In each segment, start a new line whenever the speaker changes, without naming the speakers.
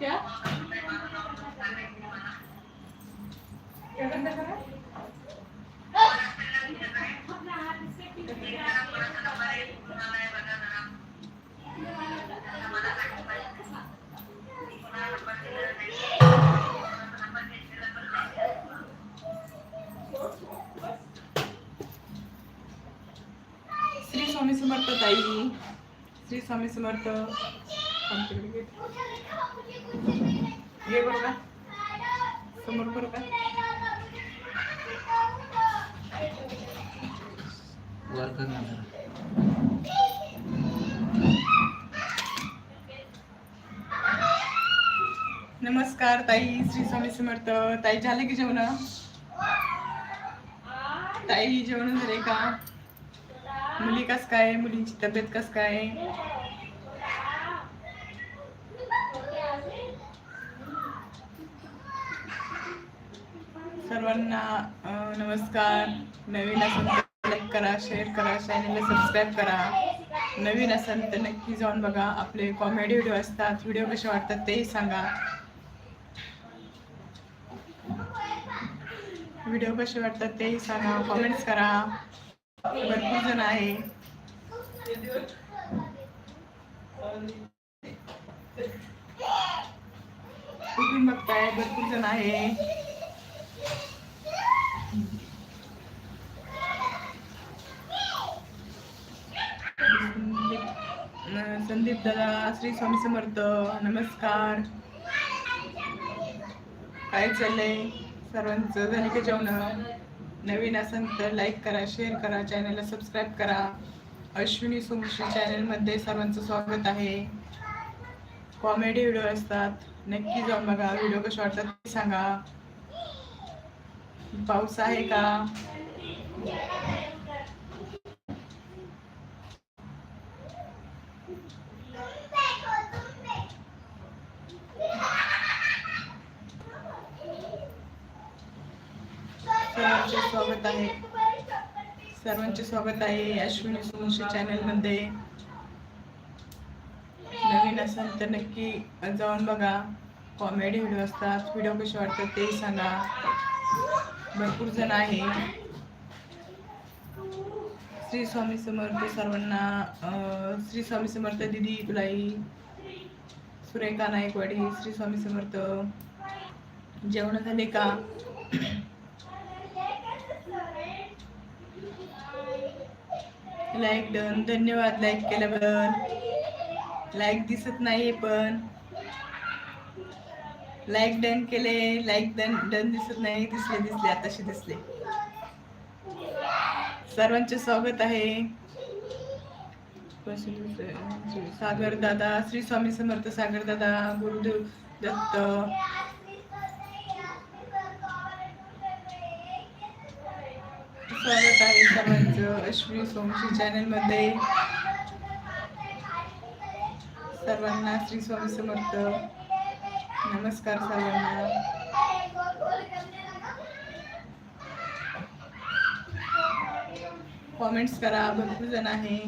क्या? श्री स्वामी समर्थ ताई श्री स्वामी समर्थ। आमच्याकडे घे. घे बरं का समोर का?
वर कर ना जरा.
नमस्कार ताई श्री स्वामी समर्थ. ताई झाले की जेवण? ताई जेवण झाले का? मुली कस काय? मुलींची तब्येत कस काय? सर्वांना नमस्कार. नवीन असेल लाईक करा शेअर करा चॅनलला सबस्क्राईब करा. नवीन असेल तर नक्की जाऊन बघा आपले कॉमेडी व्हिडिओ असतात. व्हिडिओ कसे वाटतात तेही सांगा. व्हिडिओ कसे वाटतात तेही सांगा. कॉमेंट्स करा. भरपूर जण आहे. बघताय भरपूर जण आहे. संदीप संदीप दादा श्री स्वामी समर्थ नमस्कार. काय चाललंय? सर्वांचं झालं का जेवण? नवीन असेल तर लाईक करा शेअर करा चॅनलला सबस्क्राईब करा. अश्विनी सुमशी चॅनलमध्ये सर्वांचं स्वागत आहे. कॉमेडी व्हिडिओ असतात. नक्की जाऊन बघा. व्हिडिओ कसे वाटतात ते सांगा. पाऊस आहे का? सर्वांचे स्वागत आहे. सर्वांचे स्वागत आहे अश्विनी सुमनशी चॅनलमध्ये नवीन असाल तर नक्की जाऊन बघा. कॉमेडी व्हिडिओ असतात. व्हिडिओ कसे वाटतात ते सांगा. भरपूर जण आहे. श्री स्वामी समर्थ सर्वांना श्री स्वामी समर्थ दिदी तुलाई सुरेखा नायकवाडी श्री स्वामी समर्थ. जेवण झाले का? लाईक डन धन्यवाद. लाईक केल्याबद्दल. लाईक दिसत नाही पण. लाईक डन केले. लाईक डन डन दिसत नाही. दिसले दिसले. आताशी दिसले. सर्वांचे स्वागत आहे. सागर दादा श्री स्वामी समर्थ सागर दादा गुरुदेव दत्त स्वागत आहे सर्वांचं. अश्विनी सोमशी चॅनलमध्ये. सर्वांना श्री स्वामी समर्थ. नमस्कार सर्वांना. कॉमेंट्स करा. भरपूर जण आहे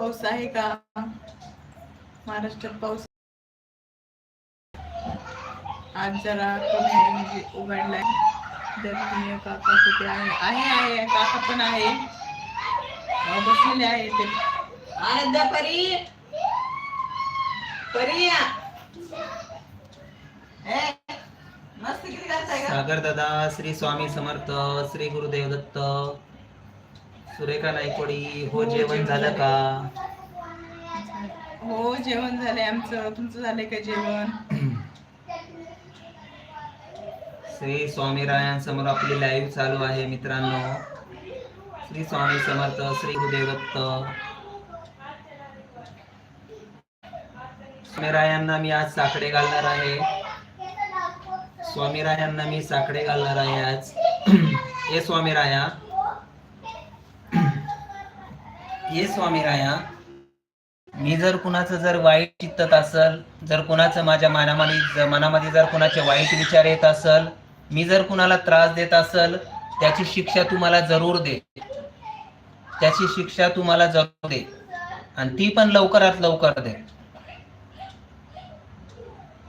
पाऊस आहे का? महाराष्ट्रात पाऊस आज जरा कमी आहे म्हणजे उघडलाय. दर्शनीय काका कुठे आहे? आहे आहे काका पण आहे. बसलेले आहे ते.
आनंद परी. परी या. ए, मस्त किती करताय का
सागर दादा श्री स्वामी समर्थ श्री गुरुदेव दत्त सुरेखा नायकवाडी हो जेवण झालं. का?
हो जेवण झालंय आमचं. तुमचं झालंय का जेवण?
श्री स्वामी रायांसमोर आपली लाईव्ह चालू आहे मित्रांनो. श्री स्वामी समर्थ श्री गुरुदेव दत्त स्वामीरायांना मी आज साकडे घालणार आहे. स्वामीरायांना मी साकडे घालणार आहे आज. ये स्वामीराया ये स्वामीराया मी जर कुणाचं जर वाईट चित्तत असल जर कुणाचं माझ्या मनामध्ये मनामध्ये जर कुणाचे वाईट विचार येत असल मी जर कुणाला त्रास देत असल त्याची शिक्षा तुम्हाला जरूर दे. त्याची शिक्षा तुम्हाला जरूर दे. आणि ती पण लवकरात लवकर दे.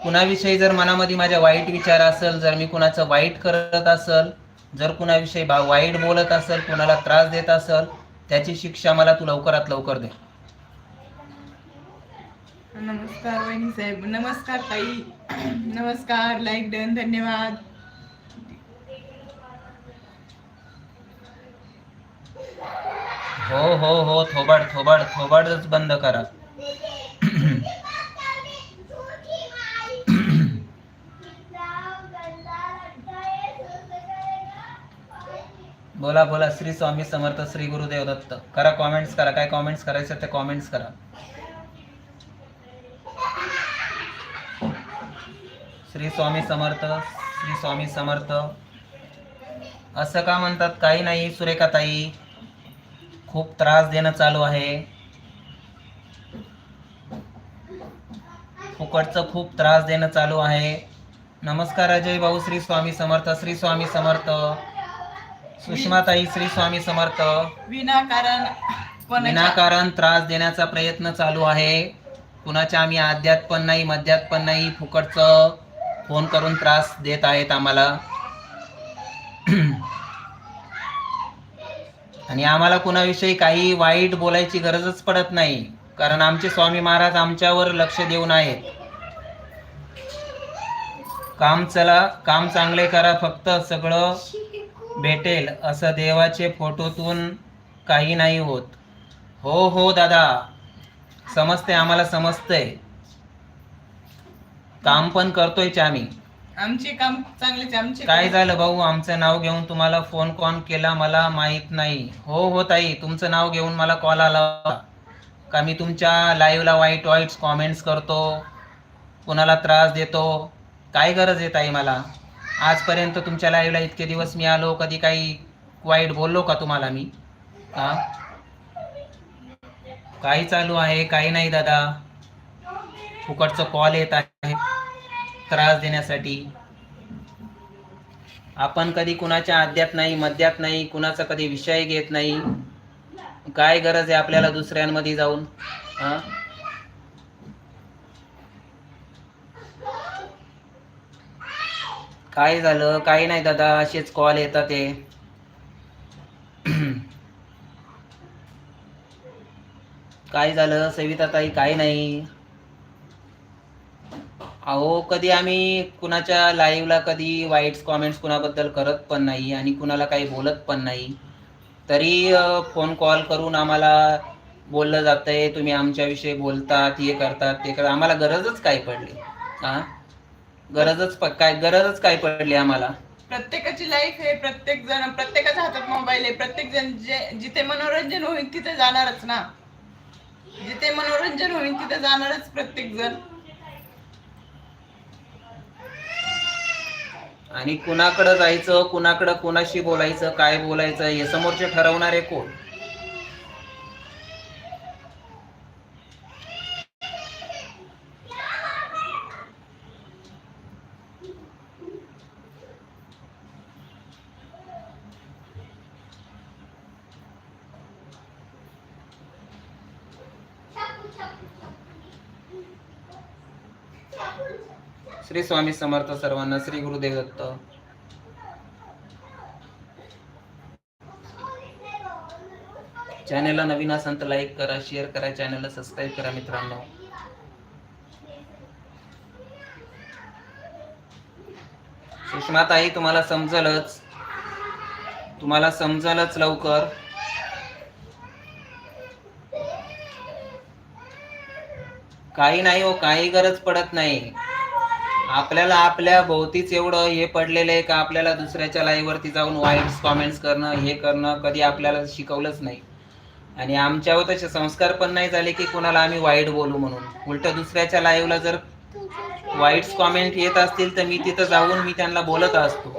कुणाविषयी जर मनामध्ये माझ्या वाईट विचार असेल जर मी कुणाचं वाईट करत असेल जर कुणाविषयी वाईट बोलत असेल कुणाला त्रास देत असेल त्याची शिक्षा मला तू लवकरात लवकर दे.
नमस्कार वहिनी साहेब. नमस्कार ताई. नमस्कार. लाईक डन धन्यवाद.
हो हो हो थोबाड थोबाड थोबाडच बंद करा. बोला बोला. श्री स्वामी समर्थ श्री गुरुदेव दत्त. करा कॉमेंट्स करा. काय कॉमेंट्स करायचे ते कॉमेंट्स करा. श्री स्वामी समर्थ श्री स्वामी समर्थ. असं का म्हणतात काही नाही सुरेखा ताई खूप त्रास देणं चालू आहे. फुकटचं खूप त्रास देणं चालू आहे. नमस्कार अजय भाऊ श्री स्वामी समर्थ श्री स्वामी समर्थ. सुषमा ताई श्री स्वामी समर्थ.
विनाकारण
विनाकारण त्रास देण्याचा प्रयत्न चालू आहे. कुणाच्या आम्ही आद्यात पण नाही मध्यात पण नाही फुकटचं. फोन करून त्रास देत आहेत आम्हाला. आणि आम्हाला कुणाविषयी काही वाईट बोलायची गरजच पडत नाही कारण आमचे स्वामी महाराज आमच्यावर लक्ष देऊन आहेत. काम चला काम चांगले करा फक्त सगळं भेटेल असं देवाचे फोटोतून काही नाही होत. हो हो दादा. समजते आम्हाला समजतंय. काम पण करतोय आम्ही
आमचे काम चांगलेच आहे. आमचे
काय झालं भाऊ? आमचं नाव घेऊन तुम्हाला फोन कॉल केला मला माहीत नाही. हो हो ताई तुमचं नाव घेऊन मला कॉल आला होता. का मी तुमच्या लाईव्हला वाईट वाईट कॉमेंट्स करतो कुणाला त्रास देतो? काय गरज आहे ताई मला? आजपर्यंत तुमच्या लाईव्हला इतके दिवस मी आलो कधी काही वाईट बोललो का तुम्हाला मी? हा? काही चालू आहे काही नाही दादा. फुकटचं कॉल येत आहे. त्रास देण्यासाठी. आपण कधी कुणाच्या आद्यात नाही मध्यात नाही कुणाचा कधी विषय घेत नाही. काय गरज आहे आपल्याला दुसऱ्यांमध्ये जाऊन? हा? काय झालं? काही नाही दादा असेच कॉल येतात ते. काय झालं? सविता ताई काय नाही. अहो कधी आम्ही कुणाच्या लाईव्हला कधी वाईट कॉमेंट्स कुणाबद्दल करत पण नाही आणि कुणाला काही बोलत पण नाही तरी फोन कॉल करून आम्हाला बोललं जातंय तुम्ही आमच्याविषयी बोलतात हे करतात ते करतात. आम्हाला गरजच काय पडली? हा गरजच प- काय गरजच काय पडली आम्हाला?
प्रत्येकाची लाईफ आहे प्रत्येक जण प्रत्येकाच्या हातात मोबाईल आहे. प्रत्येक जण जे जिथे मनोरंजन होईल तिथे जाणारच ना. जिथे मनोरंजन होईल तिथे जाणारच प्रत्येक जण.
आणि कुणाकडं जायचं कुणाकडं कुणाशी बोलायचं काय बोलायचं हे समोरचे ठरवणारे कोण? श्री स्वामी समर्थ सर्वांना श्री गुरुदेव दत्त चॅनलला नवीन असाल तर लाईक करा शेअर करा चॅनेलला सबस्क्राईब करा मित्रांनो. सुषमाताई तुम्हाला समजलच. तुम्हाला समजलच लवकर. काही नाही हो काही गरज पडत नाही. आपल्याला आपल्या भोवतीच एवढं हे पडलेलं आहे का आपल्याला दुसऱ्याच्या लाईव्हवरती जाऊन वाईट कॉमेंट्स करणं हे करणं कधी आपल्याला शिकवलंच नाही. आणि आमच्यावर तसे संस्कार पण नाही झाले की कोणाला आम्ही वाईट बोलू म्हणून. उलट दुसऱ्याच्या लाईव्हला जर वाईट कॉमेंट येत असतील तर मी तिथं जाऊन मी त्यांना बोलत असतो.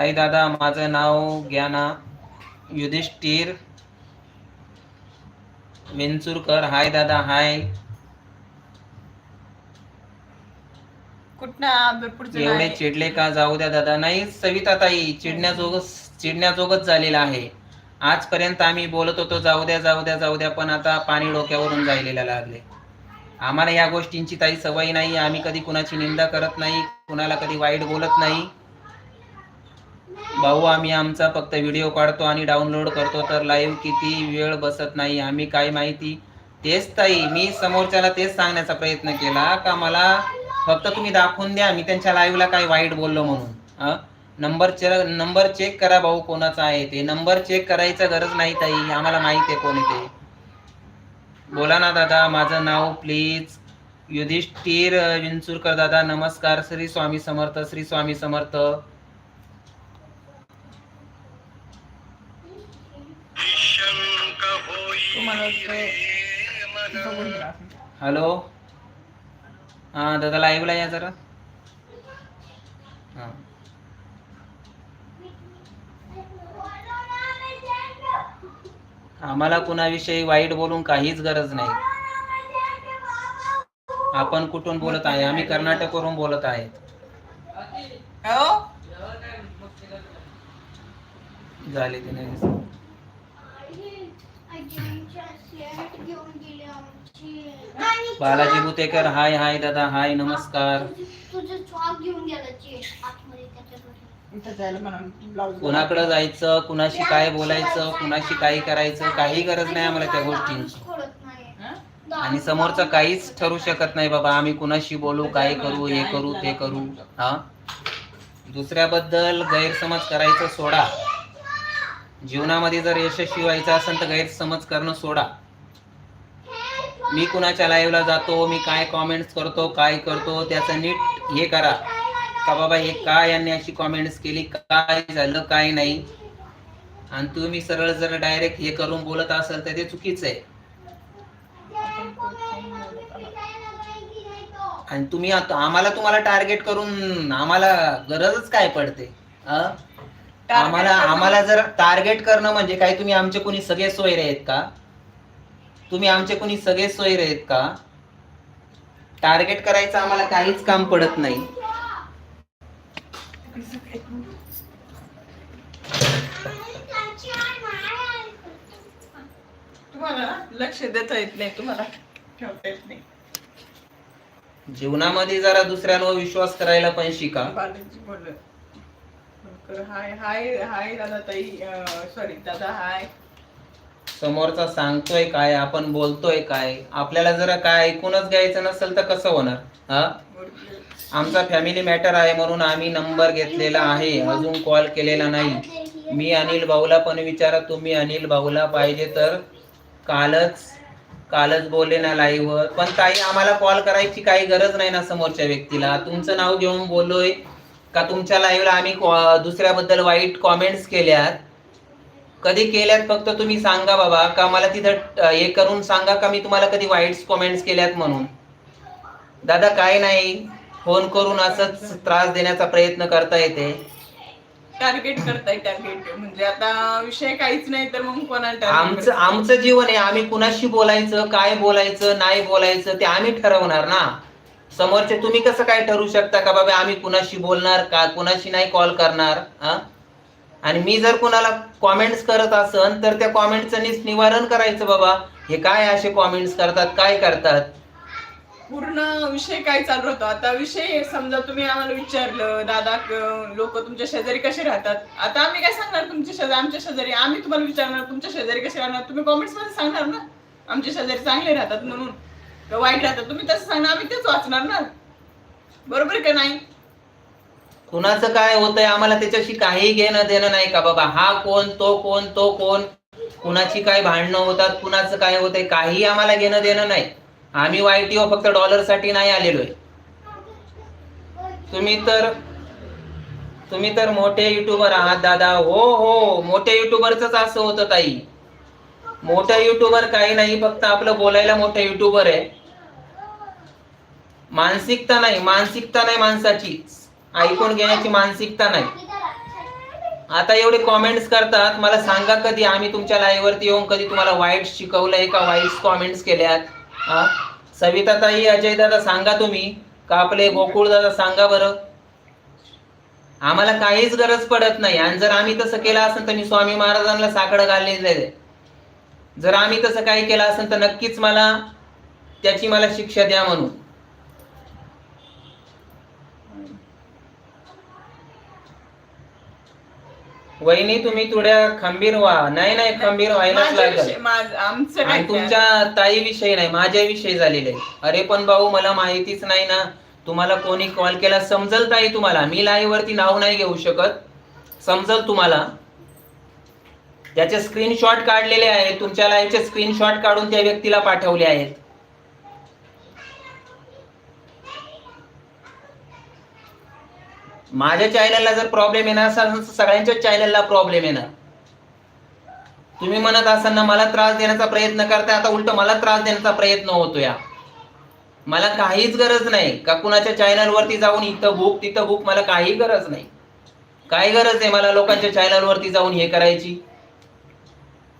हाय दादा माझं नाव ज्ञाना युधिष्ठिर वेंचुरकर. हाय दादा हाय. एवढे. चिडले का? जाऊ द्या दादा. नाही सविता ताई चिडण्याजोगच चिडण्याजोगच झालेला आहे. आजपर्यंत आम्ही बोलत होतो जाऊ द्या जाऊ द्या जाऊ द्या पण आता पाणी डोक्यावरून जायलेला लागले. आम्हाला या गोष्टींची ताई सवय नाही. आम्ही कधी कुणाची निंदा करत नाही कुणाला कधी वाईट बोलत नाही. भाऊ आम्ही आमचा फक्त व्हिडिओ काढतो आणि डाउनलोड करतो तर लाईव्ह किती वेळ बसत नाही आम्ही काय माहिती? तेच ताई मी समोरच्याला तेच सांगण्याचा प्रयत्न केला का मला फक्त तुम्ही दाखवून द्या मी त्यांच्या लाईव्हला काय वाईट बोललो म्हणून. नंबर चे नंबर चेक करा भाऊ कोणाचा आहे ते. नंबर चेक करायचा गरज नाही ताई आम्हाला माहिती आहे कोण ते. बोला ना दादा माझं नाव प्लीज युधिष्ठिर विंचुरकर दादा. नमस्कार श्री स्वामी समर्थ श्री स्वामी समर्थ
तुम्हाला ते बघून घ्या.
हॅलो? हा दादा लाईव्हला या जरा. हा. आम्हाला कुणाविषयी वाईट बोलून काहीच गरज नाही. आपण कुठून बोलत आहे? आम्ही कर्नाटकवरून बोलत आहेत
हो?
झाले ते नाही बालाजी बुतेकर हाय हाय दादा हाय नमस्कार. कुणाकडे जायचं कुणाशी काय बोलायचं कुणाशी काय करायचं काही गरज नाही आम्हाला त्या गोष्टींची? आणि समोरचं काहीच ठरू शकत नाही बाबा आम्ही कुणाशी बोलू काय करू हे करू ते करू हा? दुसऱ्याबद्दल गैरसमज करायचं सोडा. जीवनामध्ये जर यशस्वी व्हायचं असेल तर गैरसमज करणं सोडा. मी कुणाच्या लाईव्हला जातो मी काय कॉमेंट्स करतो काय करतो त्याचं नीट हे करा. का बाबा हे काय यांनी अशी कॉमेंट्स केली? काय झालं काय नाही? आणि तुम्ही सरळ जर डायरेक्ट हे करून बोलत असाल तर ते चुकीचं आहे. आणि तुम्ही आता आम्हाला तुम्हाला टार्गेट करून आम्हाला गरजच काय पडते? आम्हाला आम्हाला जर टार्गेट करणं म्हणजे काय? तुम्ही आमचे कोणी सगळे सोयरे आहेत का? तुम्ही आमचे कोणी सगळे सोयरे आहेत का? टार्गेट करायचं आम्हाला काहीच काम पडत नाही.
तुम्हाला लक्ष देता येत नाही तुम्हाला ठेवता येत नाही.
जीवनामध्ये जरा दुसऱ्यांवर विश्वास करायला पण शिका.
बालाजी बोलकर, हाय हाय हाय दादा ताई सॉरी दादा हाय.
समोरचा सांगतोय काय आपण बोलतोय काय आपल्याला जरा काय ऐकूनच घ्यायचं नसेल तर कसं होणार? हा? आमचा फॅमिली मॅटर आहे म्हणून आम्ही नंबर घेतलेला आहे. अजून कॉल केलेला नाही. मी अनिल भाऊला पण विचारा. तुम्ही अनिल भाऊला पाहिजे तर कालच कालच बोलले ना लाईव्ह पण काही आम्हाला कॉल करायची काही गरज नाही ना समोरच्या व्यक्तीला. तुमचं नाव घेऊन बोललोय का? तुमच्या लाईव्हला आम्ही कॉ- दुसऱ्याबद्दल वाईट कॉमेंट्स केल्यात. कधी केल्यात फक्त तुम्ही सांगा बाबा का मला तिथं हे करून सांगा का मी तुम्हाला कधी वाईट कॉमेंट्स केल्यात म्हणून? दादा काय नाही. फोन करून असंच त्रास देण्याचा प्रयत्न करता येते.
टार्गेट करताय टार्गेट म्हणजे आता विषय काहीच नाही तर मग कोणाला
आमचं आमचं जीवन आहे. आम्ही कुणाशी बोलायचं काय बोलायचं नाही बोलायचं ते आम्ही ठरवणार ना. समोरचे तुम्ही कसं काय ठरवू शकता का बाबा आम्ही कुणाशी बोलणार का? कुणाशी नाही कॉल करणार हा? आणि मी जर कुणाला कॉमेंट्स करत असन तर त्या कॉमेंटचं निवारण करायचं बाबा. हे काय असे कॉमेंट्स करतात काय करतात?
पूर्ण विषय काय चालू होतो? आता विषय समजा तुम्ही आम्हाला विचारलं दादा लोक तुमच्या शेजारी कसे राहतात? आता आम्ही काय सांगणार तुमच्या शेजारी? आमच्या शेजारी आम्ही तुम्हाला विचारणार तुमच्या शेजारी कसे राहणार? तुम्ही कॉमेंट्समध्ये सांगणार ना? आमच्या शेजारी चांगले राहतात म्हणून. वाईट राहतात? तुम्ही तसं सांगणार आम्ही तेच वाचणार ना. बरोबर का नाही?
कुणाचं काय होतंय आम्हाला त्याच्याशी काही घेणं देणं नाही का बाबा? हा कोण तो कोण तो कोण? कुणाची काय भांडणं होतात कुणाचं काय होतंय काही आम्हाला घेणं देणं नाही. आम्ही वायटीओ फक्त डॉलरसाठी नाही आलेलोय. तुम्ही तर तुम्ही तर मोठे युट्यूबर आहात दादा. हो हो मोठे युट्यूबरच असं होतं ताई. मोठं युट्यूबर काही नाही फक्त आपलं बोलायला मोठं युट्यूबर आहे. मानसिकता नाही मानसिकता नाही माणसाची. ऐकून घेण्याची मानसिकता नाही. आता एवढे कॉमेंट्स करतात मला सांगा कधी आम्ही तुमच्या लाईव्हवरती येऊन कधी तुम्हाला वाईट शिकवलंय का वाईट कॉमेंट्स केल्यात? हा? सविताताई अजय दादा सांगा तुम्ही का आपले गोकुळ दादा सांगा बरं. आम्हाला काहीच गरज पडत नाही. आणि जर आम्ही तसं केलं असेल तर मी स्वामी महाराजांना साकडं घाललेलं जर आम्ही तसं काही केलं असेल तर नक्कीच मला त्याची मला शिक्षा द्या म्हणून. वहिनी तुम्ही थोड्या खंबीर व्हा. नाही नाही खंबीर व्हायलाच लागेल.
माझ्याविषयी- माझं- आमचं काय
आणि तुमच्या ताईविषयी नाही माझ्याविषयी झालेलं. अरे पण भाऊ मला माहितीच नाही ना. तुम्हाला कोणी कॉल केला समजल ताई तुम्हाला? मी लाईव्ह वरती नाव नाही घेऊ शकत. समजल तुम्हाला? त्याचे स्क्रीनशॉट काढलेले आहेत. तुमच्या लाईव्हचे स्क्रीनशॉट काढून त्या व्यक्तीला पाठवले आहेत. माझ्या चॅनलला जर प्रॉब्लेम येणार असाल तर सगळ्यांच्या चॅनलला प्रॉब्लेम येणार. तुम्ही म्हणत असाल ना मला त्रास देण्याचा प्रयत्न करताय आता उलट मला त्रास देण्याचा प्रयत्न होतो या मला काहीच गरज नाही का कुणाच्या चॅनलवरती जाऊन इथं बुक तिथं बुक मला काही गरज नाही. काय गरज आहे मला लोकांच्या चॅनलवरती जाऊन हे करायची?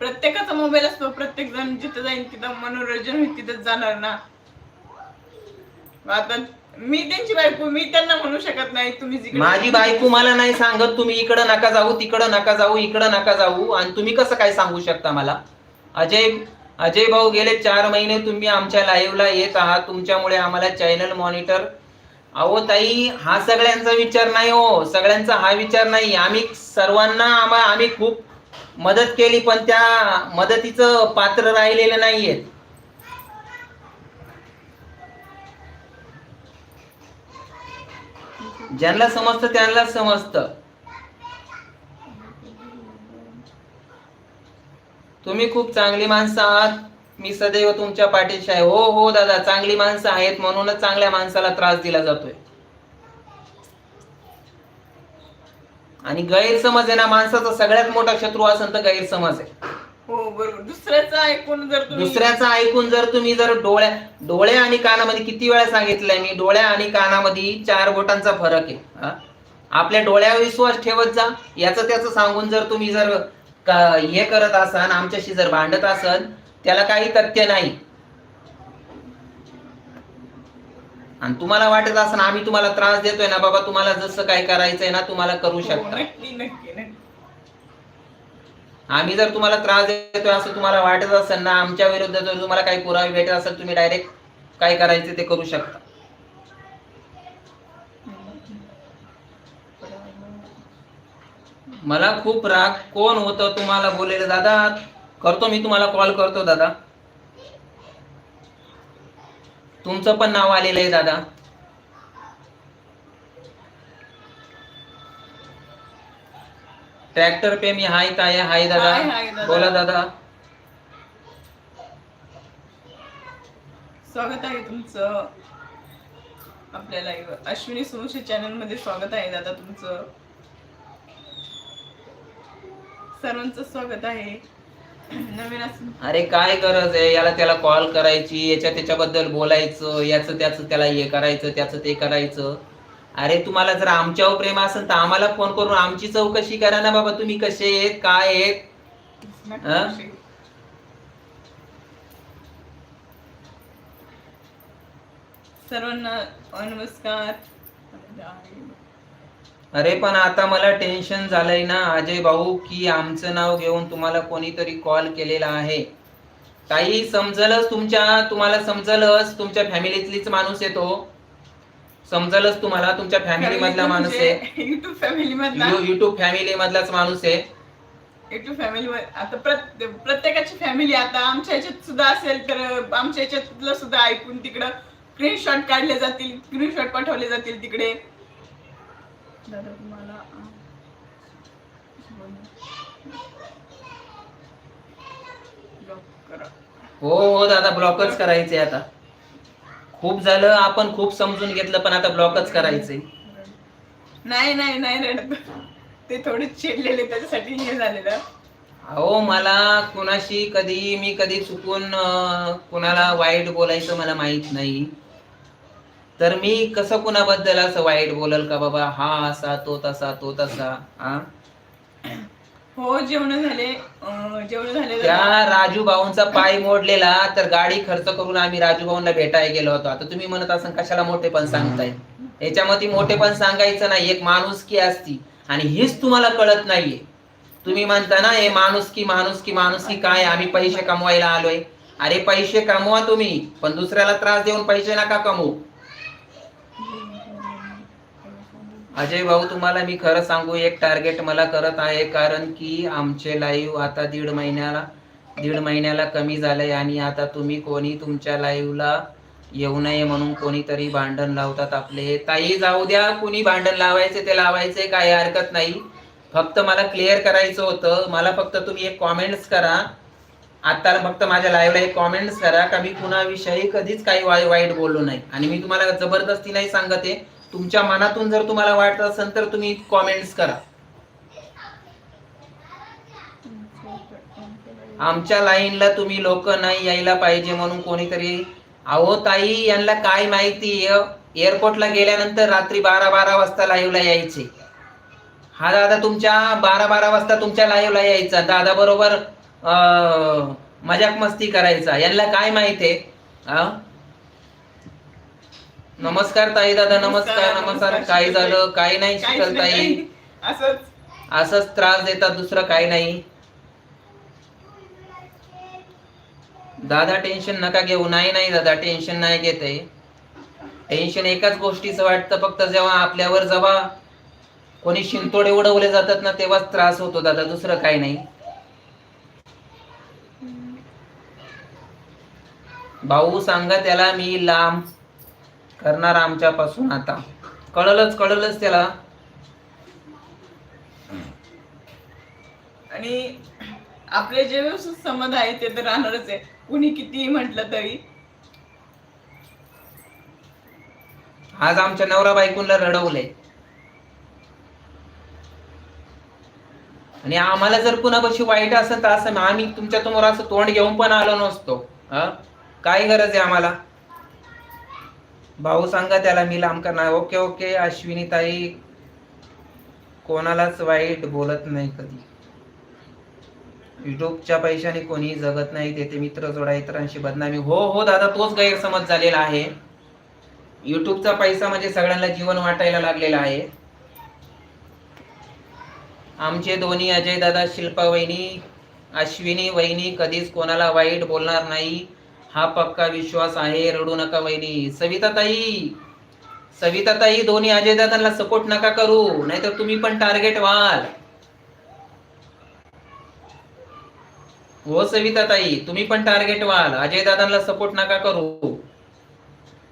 प्रत्येकाचा मोबाईल असतो प्रत्येक जण जिथं जाईल तिथं मनोरंजन होईल तिथं जाणार ना. आता मी त्यांची बायको मी त्यांना म्हणू शकत नाही तुम्ही जिकडे
माझी बायको मला नाही सांगत तुम्ही इकडं नका जाऊ तिकडं नका जाऊ इकडं नका जाऊ. आणि तुम्ही कसं काय सांगू शकता मला? अजय अजय भाऊ गेले चार महिने तुम्ही आमच्या लाईव्हला येत आहात. तुमच्यामुळे आम्हाला चॅनल मॉनिटर अहो ताई हा सगळ्यांचा विचार नाही हो. सगळ्यांचा हा विचार नाही. आम्ही सर्वांना आम्हा आम्ही खूप मदत केली पण त्या मदतीचं पात्र राहिलेलं नाहीये. ज्यांना समजतं त्यांना समजतं. तुम्ही खूप चांगली माणसं आहात. मी सदैव तुमच्या पाठीशी आहे. हो हो दादा चांगली माणसं आहेत म्हणूनच चांगल्या माणसाला त्रास दिला जातोय. आणि गैरसमज आहे ना माणसाचा सगळ्यात मोठा शत्रू असेल तर गैरसमज आहे.
हो बरोबर. दुसऱ्याचं ऐकून जर तुम्ही
दुसऱ्याचं ऐकून जर तुम्ही जर डोळ्या डोळे आणि कानामध्ये किती वेळा सांगितलंय मी? डोळ्या आणि कानामध्ये चार बोटांचा फरक आहे. हा? आपल्या डोळ्यावर विश्वास ठेवत जा. याचं त्याचं सांगून जर तुम्ही जर का- हे करत असाल आमच्याशी जर भांडत असाल त्याला काही तथ्य नाही. आणि तुम्हाला वाटत असेल आम्ही तुम्हाला त्रास देतोय ना बाबा तुम्हाला जसं काय करायचंय ना तुम्हाला करू
हो,
शकता.
नक्की नक्की नक्की.
आम्ही जर तुम्हाला त्रास देतोय असं तुम्हाला वाटत असेल ना आमच्या विरुद्ध जर तुम्हाला काही पुरावे भेटत असेल तुम्ही डायरेक्ट काय करायचं ते करू शकता. मला खूप राग कोण होतं तुम्हाला बोलेल? दादा करतो मी तुम्हाला कॉल करतो दादा. तुमचं पण नाव आलेलं आहे दादा. ट्रॅक्टर पे मी हाय काय हाय दादा.
हाय, हाय दादा.
बोला दादा.
स्वागत आहे तुमचं. आपल्या लाईव्ह अश्विनी सोमशी चॅनलमध्ये स्वागत आहे दादा तुमचं. सर्वांचं स्वागत आहे. नवीन असं
अरे काय गरज आहे? याला त्याला कॉल करायची याच्या त्याच्याबद्दल बोलायचं याचं त्याचं त्याला हे करायचं त्याचं ते करायचं. अरे तुम्हाला जर आमच्यावर प्रेम असेल तर आम्हाला फोन करून आमची चौकशी करा ना बाबा तुम्ही कसे आहेत काय आहेत?
सर्वांना नमस्कार.
अरे पण आता मला टेन्शन झालंय ना अजय भाऊ की आमचं नाव घेऊन तुम्हाला कोणीतरी कॉल केलेला आहे. काही समजलच तुमच्या तुम्हाला समजलच तुमच्या फॅमिलीतलीच माणूस येतो समजलच तुम्हाला तुमच्या फॅमिली मधला माणूस आहे.
युट्यूब फॅमिली मधला.
युट्यूब फॅमिली मधलाच माणूस आहे.
युट्यूब फॅमिली आता प्रत्ये- प्रत्येकाची फॅमिली आता आमच्या ह्याच्यात सुद्धा असेल तर आमच्या ह्याच्यातलं सुद्धा ऐकून तिकडं स्क्रीनशॉट काढले जातील. स्क्रीनशॉट पाठवले जातील तिकडे. दादा तुम्हाला.
हो हो दादा ब्लॉकच करायचंय आता. खूप झालं आपण खूप समजून घेतलं पण आता ब्लॉकच करायचंय
नाही नाही नाही ते थोडे चिडलेले त्याच्यासाठी हे झालेलं.
अहो मला कुणाशी कधी मी कधी चुकून अं, कुणाला वाईट बोलायचं मला माहीत नाही. तर मी कसं कुणाबद्दल असं वाईट बोलल का बाबा? हा असा तो तसा तो तसा हा
हो जेवण झाले. जेवण झाले
त्या राजू भाऊंचा पाय मोडलेला तर गाडी खर्च करून आम्ही राजू भाऊंना भेटायला गेलो होतो. आता तुम्ही म्हणत असाल कशाला मोठेपण सांगताय? याच्यामध्ये मोठे पण सांगायचं नाही. एक माणूस की असती. आणि हेच तुम्हाला कळत नाहीये. तुम्ही म्हणता ना हे माणूस की माणूस की माणूस की काय? आम्ही पैसे कमवायला आलोय. अरे पैसे कमवा तुम्ही. पण दुसऱ्याला त्रास देऊन पैसे नका कमवू. अजय भाऊ तुम्हाला मी खरं सांगू एक टार्गेट मला करत आहे कारण की आमचे लाईव्ह आता दीड महिन्याला दीड महिन्याला कमी झालंय आणि आता तुम्ही कोणी तुमच्या लाईव्हला येऊ नये म्हणून कोणीतरी भांडण लावतात आपले. ताई जाऊ द्या कुणी भांडण लावायचे ते लावायचे काही हरकत नाही. फक्त मला क्लिअर करायचं होतं. मला फक्त तुम्ही एक कॉमेंट्स करा. आता फक्त माझ्या लाईव्हला एक कॉमेंट्स करा का मी कुणाविषयी कधीच काही वाई- वाईट बोललो नाही. आणि मी तुम्हाला जबरदस्ती नाही सांगत. तुमच्या मनातून जर तुम्हाला वाटत असेल तर तुम्ही कॉमेंट्स करा. आमच्या लाईनला तुम्ही लोक नाही यायला पाहिजे म्हणून कोणीतरी अहो ताई यांना काय माहिती एअरपोर्टला गेल्यानंतर रात्री बारा बारा वाजता लाईव्हला यायचे. हा दादा तुमच्या बारा बारा वाजता तुमच्या लाईव्हला यायचा. दादा बरोबर मजाक मस्ती करायचा. यांना काय माहिती आहे? नमस्कार ताई दादा नमस्कार नमस्कार काय झालं? काय नाही शिकल ताई.
असंच.
असंच त्रास देतात दुसरं काही नाही. दादा टेन्शन नका घेऊ. नाही नाही दादा टेन्शन नाही घेत आहे. टेन्शन एकाच गोष्टीचं वाटतं. फक्त जेव्हा आपल्यावर जेव्हा कोणी शिंतोडे उडवले जातात ना तेव्हाच त्रास होतो दादा. दुसरं काही नाही. भाऊ सांगा त्याला मी लांब करणार आमच्यापासून आता. कळलंच कळलंच त्याला.
आणि आपले जे संबंध आहे ते तर राहणारच आहे. कुणी किती म्हटलं तरी.
आज आमच्या नवरा बायकोला रडवलंय. आणि आम्हाला जर कुणापाशी वाईट असेल तर असं आम्ही तुमच्यासमोर असं तोंड घेऊन पण आलो नसतो. काय गरज आहे आम्हाला. भाऊ सांगा त्याला मी लांब करणार. ओके ओके अश्विनी ताई. कोणालाच वाईट बोलत नाही कधी. युट्यूबच्या पैशाने कोणी जगत नाही तेथे मित्र जोडा इतरांशी बदनामी. हो हो दादा तोच गैरसमज झालेला आहे. युट्यूबचा पैसा म्हणजे सगळ्यांना जीवन वाटायला लागलेला आहे. आमचे दोन्ही अजय दादा शिल्पा वहिनी अश्विनी वहिनी कधीच कोणाला वाईट बोलणार नाही. हा पक्का विश्वास आहे रडू नका वहिनी. सविता ताई सविता ताई दोन्ही अजय दादांना सपोर्ट नका करू नाहीतर तुम्ही पण टार्गेट व्हाल. हो सविता ताई तुम्ही पण टार्गेट व्हाल. अजय दादांना सपोर्ट नका करू.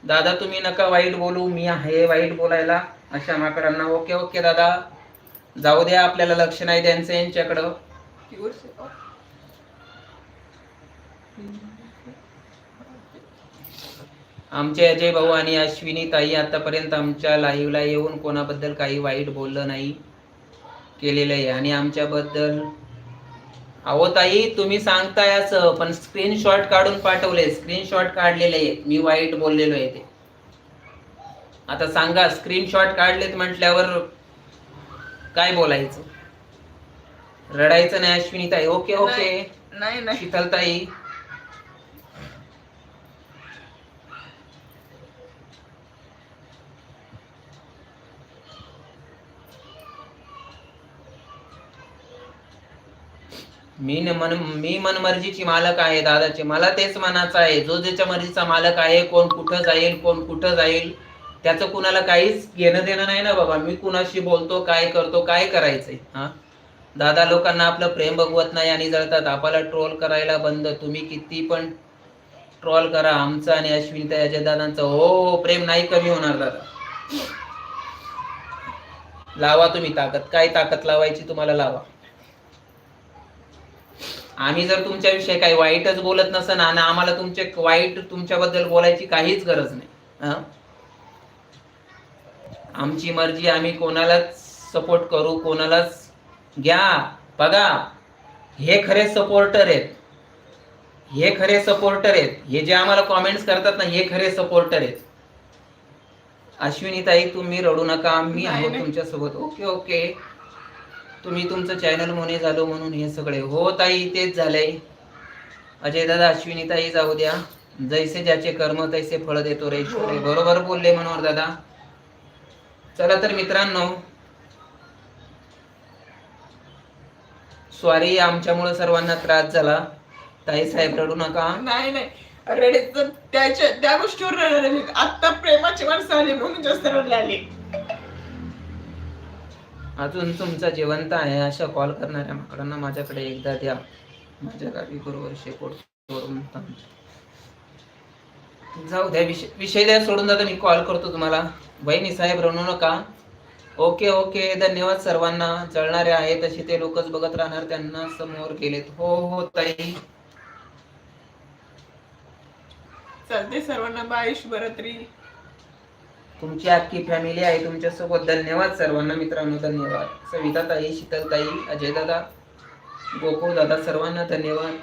दादा तुम्ही नका वाईट बोलू मी आहे वाईट बोलायला. अशा माकडांना ओके ओके दादा. जाऊ द्या आपल्याला लक्ष नाही द्यायचं यांच्याकडं. आमचे अजय भाऊ आणि अश्विनी ताई आतापर्यंत आमच्या लाईव्हला येऊन कोणाबद्दल काही वाईट बोललं नाही केलेलं आहे. आणि आमच्याबद्दल अहो ताई तुम्ही सांगताय असं पण स्क्रीनशॉट काढून पाठवले. स्क्रीनशॉट काढलेले आहे मी वाईट बोललेलो आहे ते. आता सांगा स्क्रीनशॉट काढलेत म्हटल्यावर काय बोलायचं? रडायचं नाही अश्विनी ताई. ओके ओके
नाही नाही.
शीतल ताई. मी न- मन मी मनमर्जीची मालक आहे दादाचे. मला तेच मनाचं आहे. जो ज्याच्या मर्जीचा मालक आहे कोण कुठं जाईल कोण कुठं जाईल त्याचं कुणाला काहीच घेणं देणं नाही ना बाबा. मी कुणाशी बोलतो काय करतो काय करायचंय? हा? दादा लोकांना आपलं प्रेम बघवत नाही आणि जळतात. आपल्याला ट्रोल करायला बंद. तुम्ही किती पण ट्रोल करा. आमचं आणि अश्विनी अजय दादांचं. हो, हो हो, प्रेम नाही कमी होणार दादा. लावा तुम्ही ताकद. काय ताकद लावायची तुम्हाला? लावा. आम्ही जर तुमच्याविषयी काही वाईटच बोलत नसन आणि आम्हाला तुमचे वाईट तुमच्याबद्दल बोलायची काहीच गरज नाही? आमची मर्जी आम्ही कोणालाच सपोर्ट करू कोणालाच घ्या बघा. हे खरे सपोर्टर आहेत. हे खरे सपोर्टर आहेत. हे जे आम्हाला कॉमेंट्स करतात ना हे खरे सपोर्टर आहेत. अश्विनी ताई तुम्ही रडू नका. आम्ही
नाही,
आहोत
नाही.
तुमच्यासोबत ओके ओके. तुम्ही तुमचं चॅनल मोने झालो म्हणून हे सगळे. हो ताई तेच झालंय. अजय दादा अश्विनी ताई जाऊ द्या. जैसे ज्याचे कर्म तैसे फळ देतो रे ईश्वर. बरोबर बोलले मनोहर दादा. चला तर मित्रांनो सॉरी आमच्यामुळे सर्वांना त्रास झाला. ताई साहेब रडू नका.
नाही नाही. रडायचं त्याच्या त्या गोष्टीवर रडले आता प्रेमाची माणसं आली म्हणून जास्त रडले आले
अजून तुमचा जिवंत आहे अशा कॉल करणाऱ्या माकडांना माझ्याकडे एकदा द्या. माझ्या गावी बरोबर शेकोट जाऊ द्या विषय विषय द्या सोडून जाता मी कॉल करतो तुम्हाला. बहिणी साहेब रणू नका. ओके ओके धन्यवाद सर्वांना. जळणारे आहेत तसे ते लोकच बघत राहणार त्यांना समोर गेलेत. हो हो ताई.
चालते सर्वांना बाय शुभरात्री
तुमची अख्खी फॅमिली आहे तुमच्यासोबत धन्यवाद सर्वांना मित्रांनो धन्यवाद. सविता ताई शीतल ताई अजय दादा गोकुळ दादा सर्वांना धन्यवाद.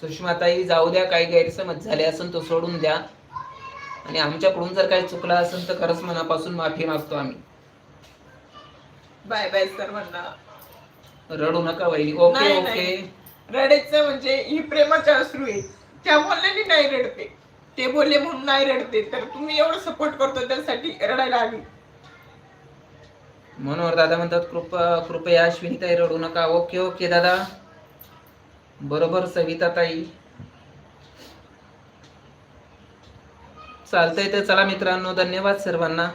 सुषमा ताई जाऊ द्या काही गैरसमज झाले असेल तो सोडून द्या. आणि आमच्याकडून जर काही चुकलं असेल तर खरंच मनापासून माफी मागतो आम्ही.
बाय बाय सर्वांना.
रडू नका वहिनी. ओके
नाही,
ओके.
नाही. रडायचं म्हणजे ही प्रेमाच्या अश्रू आहे त्या बोलल्याने नाही रडते. ते बोलले म्हणून नाही रडते. तर तुम्ही एवढं सपोर्ट करतो त्यासाठी रडायला आली
मनोहर दादा म्हणतात कृपा कृपया अश्विनी ताई रडू नका. ओके ओके दादा. बरोबर सविता ताई. चालतंय तर चला मित्रांनो धन्यवाद सर्वांना.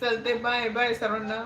चालते बाय बाय सर्वांना.